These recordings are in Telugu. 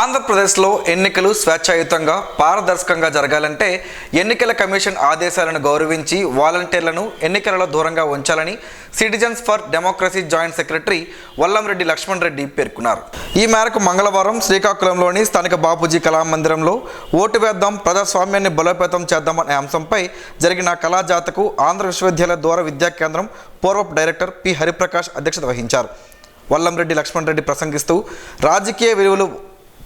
ఆంధ్రప్రదేశ్లో ఎన్నికలు స్వేచ్ఛాయుతంగా పారదర్శకంగా జరగాలంటే ఎన్నికల కమిషన్ ఆదేశాలను గౌరవించి వాలంటీర్లను ఎన్నికలలో దూరంగా ఉంచాలని citizens for democracy joint secretary Vallamreddy Lakshman Reddy పేర్కొన్నారు. ఈ మేరకు మంగళవారం శ్రీకాకుళంలోని స్థానిక బాపూజీ కళామందిరంలో ఓటు వేద్దాం ప్రజాస్వామ్యాన్ని బలోపేతం చేద్దామనే అంశంపై జరిగిన కళాజాతకు ఆంధ్ర విశ్వవిద్యాలయ ద్వారా విద్యా కేంద్రం పూర్వపు డైరెక్టర్ పి హరిప్రకాష్ అధ్యక్షత వహించారు. వల్లంరెడ్డి లక్ష్మణ్ రెడ్డి ప్రసంగిస్తూ రాజకీయ విలువలు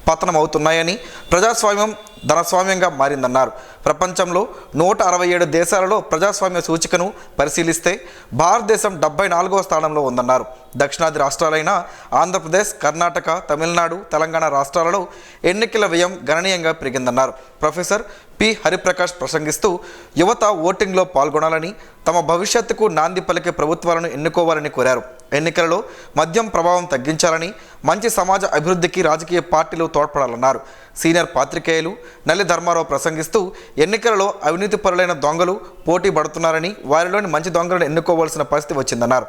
పతనం అవుతున్నాయని ప్రజాస్వామ్యం ధనస్వామ్యంగా మారిందన్నారు. ప్రపంచంలో నూట అరవై ఏడు దేశాలలో ప్రజాస్వామ్య సూచికను పరిశీలిస్తే భారతదేశం డెబ్బై నాలుగవ స్థానంలో ఉందన్నారు. దక్షిణాది రాష్ట్రాలైన ఆంధ్రప్రదేశ్ కర్ణాటక తమిళనాడు తెలంగాణ రాష్ట్రాలలో ఎన్నికల వ్యయం గణనీయంగా పెరిగిందన్నారు. Professor P. హరిప్రకాష్ ప్రసంగిస్తూ యువత ఓటింగ్లో పాల్గొనాలని తమ భవిష్యత్తుకు నాంది పలికే ప్రభుత్వాలను ఎన్నుకోవాలని కోరారు. ఎన్నికలలో మద్యం ప్రభావం తగ్గించాలని మంచి సమాజ అభివృద్ధికి రాజకీయ పార్టీలు తోడ్పడాలన్నారు. సీనియర్ పాత్రికేయులు నల్లి ధర్మారావు ప్రసంగిస్తూ ఎన్నికలలో అవినీతి పరులైన దొంగలు పోటీ పడుతున్నారని వారిలోని మంచి దొంగలను ఎన్నుకోవాల్సిన పరిస్థితి వచ్చిందన్నారు.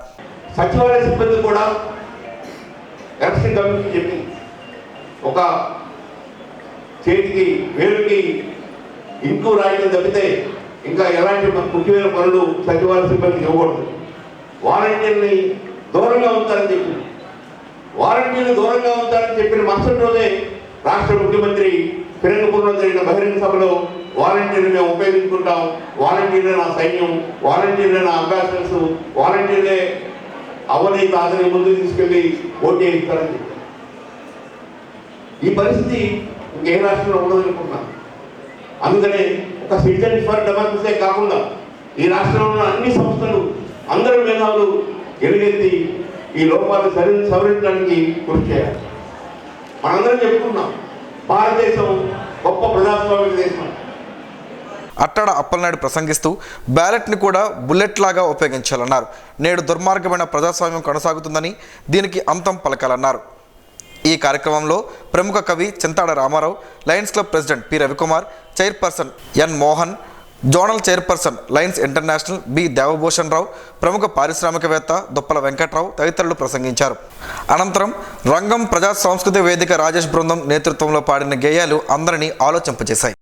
సచివాలయ సిబ్బంది కూడా ఎలక్షన్ కమిషన్ చెప్పింది ఒక చేతికి వేలుకి ఇంకు రాయడం తప్పితే ఇంకా ఎలాంటి ముఖ్యమైన పనులు సచివాలయ సిబ్బందికి ఇవ్వకూడదు. వాలంటీర్ని దూరంగా ఉంటారని చెప్పింది వారంటీలు దూరంగా ఉంచాలని చెప్పిన మరుసటి రోజే రాష్ట్ర ముఖ్యమంత్రి ఫిరంగపూర్లో జరిగిన బహిరంగ సభలో వాలంటీర్లు మేము ఉపయోగించుకుంటాం. వాలంటీర్లే నా సైన్యం వాలంటీర్లే నా అంబాసిడర్స్ వాలంటీర్లే అవని కాదని ముందుకు తీసుకెళ్ళి ఓటు వేయిస్తారని చెప్పారు. ఈ పరిస్థితి ఇంకే రాష్ట్రంలో ఉండదు అనుకుంటున్నాను. అందుకనే ఒక సిటిజన్ ఫర్ డెమోక్రసీ కాకుండా ఈ రాష్ట్రంలో ఉన్న అన్ని సంస్థలు అందరి మేధావులు ఎలుగెత్తి ఈ లోపాలు సరి సవరించడానికి కృషి చేయాలి. మనందరం చెప్పుకున్నాం భారతదేశం గొప్ప ప్రజాస్వామిక దేశం అట్టాడ అప్పలనాయుడు ప్రసంగిస్తూ బ్యాలెట్ని కూడా బుల్లెట్ లాగా ఉపయోగించాలన్నారు. నేడు దుర్మార్గమైన ప్రజాస్వామ్యం కొనసాగుతుందని దీనికి అంతం పలకాలన్నారు. ఈ కార్యక్రమంలో ప్రముఖ కవి Chintada Ramarao lions club president P Ravikumar chairperson N Mohan zonal chairperson lions international B Devabhushan Rao ప్రముఖ పారిశ్రామికవేత్త దుప్పల వెంకట్రావు తదితరులు ప్రసంగించారు. అనంతరం రంగం ప్రజా సాంస్కృతిక వేదిక రాజేష్ బృందం నేతృత్వంలో పాడిన గేయాలు అందరినీ ఆలోచింపజేశాయి.